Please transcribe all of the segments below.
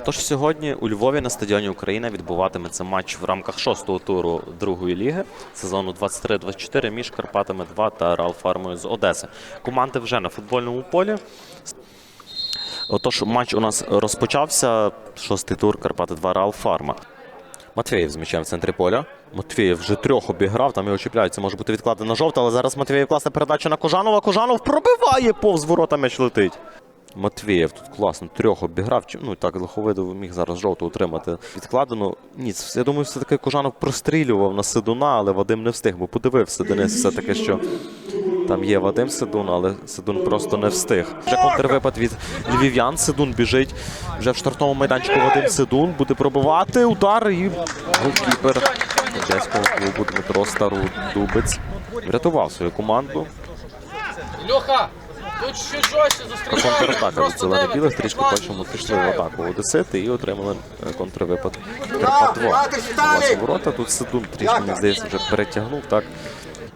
Отож, сьогодні у Львові на стадіоні Україна відбуватиметься матч в рамках шостого туру другої ліги сезону 23-24 між Карпатами 2 та Реал Фармою з Одеси. Команди вже на футбольному полі. Отож, матч у нас розпочався. Шостий тур Карпати 2 Реал Фарма. Матвієв з м'ячем в центрі поля. Матвієв вже трьох обіграв, там його чіпляють. Це може бути відкладено жовта, але зараз Матвієв класна передача на Кожанова. Кожанов пробиває повз ворота м'яч летить. Матвієв тут класно трьох обіграв. Ну так Лиховидов міг зараз жовту отримати. Відкладено. Ні, я думаю, все-таки Кожанов прострілював на Сидуна, але Вадим не встиг, бо подивився Денис все-таки, що там є Вадим Сидун, але Сидун просто не встиг. Вже контрвипад від львів'ян. Сидун біжить. Вже в штрафному майданчику Вадим Сидун буде пробивати удар і голкіпер одеського клубу Дмитро Стародубець врятував свою команду. Льоха, тут чуть жорстче Про контратака від зелено-білих трішки бачимо, пішли в атаку Одесити і отримали е, контрвипад Карпат 2. Власні ворота. Тут Сидун трішки, мені здається, вже перетягнув. Так.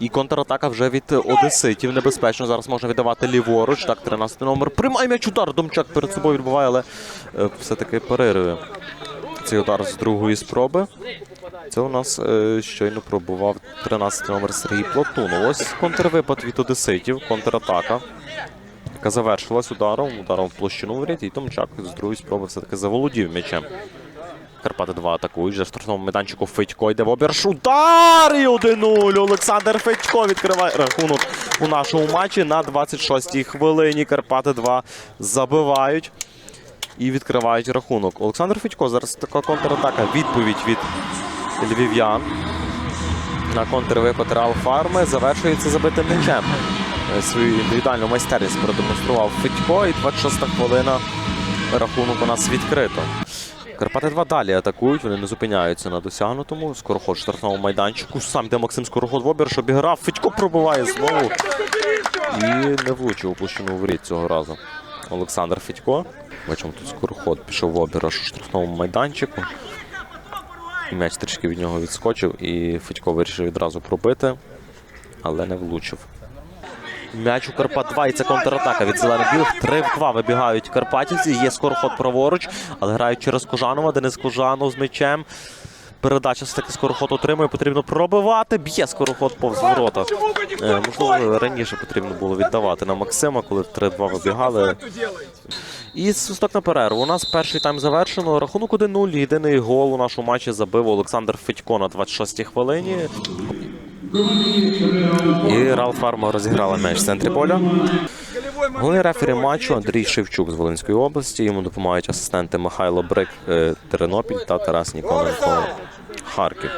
І контратака вже від Одеситів. Небезпечно. Зараз можна віддавати ліворуч. Так, 13 номер. Приймає м'яч удар. Домчак перед собою відбуває, але е, все-таки перериває цей удар з другої спроби. Це у нас е, щойно пробував 13 номер Сергій Платунов. Ось контрвипад від Одеситів, контратака яка завершилась ударом, ударом в площину воріт, і Томчак з другої спроби все-таки заволодів м'ячем. Карпати 2 атакують. В штрафному майданчику Федько йде в обірш. Удар! І 1-0. Олександр Федько відкриває рахунок у нашому матчі на 26-й хвилині. Карпати 2 забивають і відкривають рахунок. Олександр Федько зараз така контратака. Відповідь від львів'ян на контрвипад Реал Фарми завершується забитим м'ячем. Е, Свою індивідуальну майстерність продемонстрував Федько, і 26 хвилина рахунок у нас відкрито. Карпати 2 далі атакують, вони не зупиняються на досягнутому. Скороход в штрафному майданчику. Сам де Максим Скороход в обір, що обіграв. Федько пробиває знову. І не влучив у площину воріт цього разу. Олександр Федько. Бачимо, тут Скороход пішов в обіраж у штрафному майданчику. І м'яч трішки від нього відскочив, і Федько вирішив відразу пробити, але не влучив. М'яч у Карпат 2 і це контратака від зелених-білих. 3 в 2 вибігають карпатівці. Є скороход праворуч, але грають через Кожанова. Денис Кожанов з м'ячем. Передача все-таки скороход отримує. Потрібно пробивати. Б'є скороход повз ворота. Е, можливо, раніше потрібно було віддавати на Максима, коли в 3-2 вибігали. І свисток на перерву. У нас перший тайм завершено. Рахунок 1-0. Єдиний гол у нашому матчі забив Олександр Федько на 26-й хвилині. І Рал Фарма розіграла м'яч в центрі поля. Головний рефері матчу Андрій Шевчук з Волинської області. Йому допомагають асистенти Михайло Брик е, Тернопіль та Тарас Ніконенко Харків.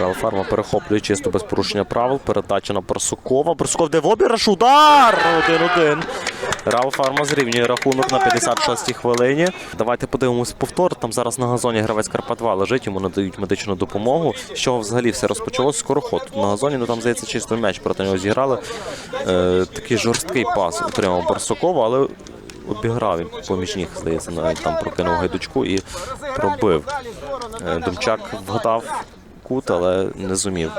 Рал Фарма перехоплює чисто без порушення правил. Передача на Барсукова. Барсуков де в обіраш. Удар! 1-1. Рал Фарма зрівнює рахунок на 56-й хвилині. Давайте подивимось повтор. Там зараз на газоні гравець Карпат 2 лежить, йому надають медичну допомогу. З чого взагалі все розпочалось? Скороход. Тут на газоні, ну там здається, чисто м'яч проти нього зіграли. Е, такий жорсткий пас отримав Барсукова, але обіграв він поміж ніг, здається, навіть там прокинув гайдучку і пробив. Е, Домчак вгадав кут, але не зумів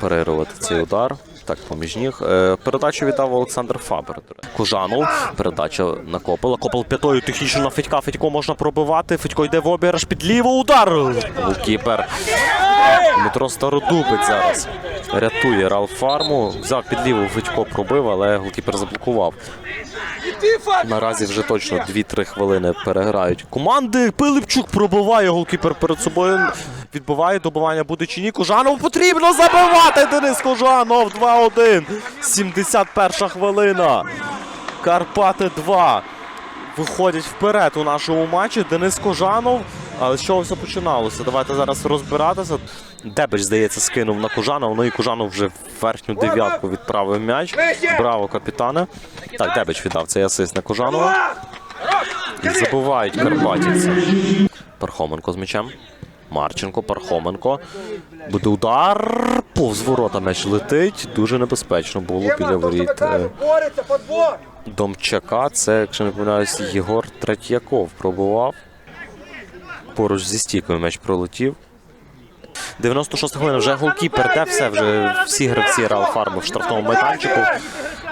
перервати цей удар. Так, поміж ніг. Е, Передачу віддав Олександр Фабер. Кужанов. Передача на Копела. Копел п'ятою технічно на Федька. Федько можна пробивати. Федько йде в обіграш під ліво. Удар. Голкіпер. Дмитро Стародубець зараз рятує Рал Фарму. Взяв під ліву Федько пробив, але голкіпер заблокував. Наразі вже точно 2-3 хвилини переграють команди. Пилипчук пробиває голкіпер перед собою. Відбиває добивання буде чи ні. Кожанову потрібно забивати. Денис Кожанов 2-1. 71 хвилина. Карпати 2. Виходять вперед у нашому матчі. Денис Кожанов. Але з чого все починалося? Давайте зараз розбиратися. Дебич, здається, скинув на Кожанов. Ну і Кожанов вже в верхню дев'ятку відправив м'яч. Браво, капітане. Так, Дебич віддав цей асист на Кожанова. І забувають карпатівці. Пархоменко з м'ячем. Марченко, Пархоменко. Буде удар. Повз ворота м'яч летить. Дуже небезпечно було біля воріт. е! Домчака. Це, якщо не помиляюсь, Єгор Третьяков пробував. Поруч зі стійкою м'яч пролетів. 96 хвилина вже голкіпер, де все вже всі гравці Реал Фарму в штрафному майданчику.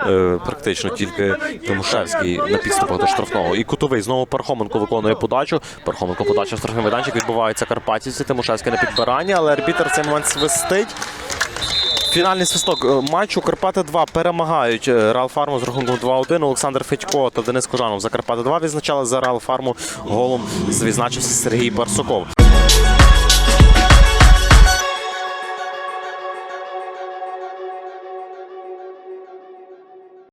Е, практично тільки Тимошевський на підступах до штрафного. І кутовий знову Пархоменко виконує подачу. Пархоменко подача в штрафний майданчик. Відбувається Карпатівці. Тимошевський на підбиранні, але арбітер цей момент свистить. Фінальний свисток е, матчу Карпати 2 перемагають Реал Фарму з рахунком 2-1. Олександр Федько та Денис Кожанов за Карпати 2 відзначали за Реал Фарму голом відзначився Сергій Барсуков.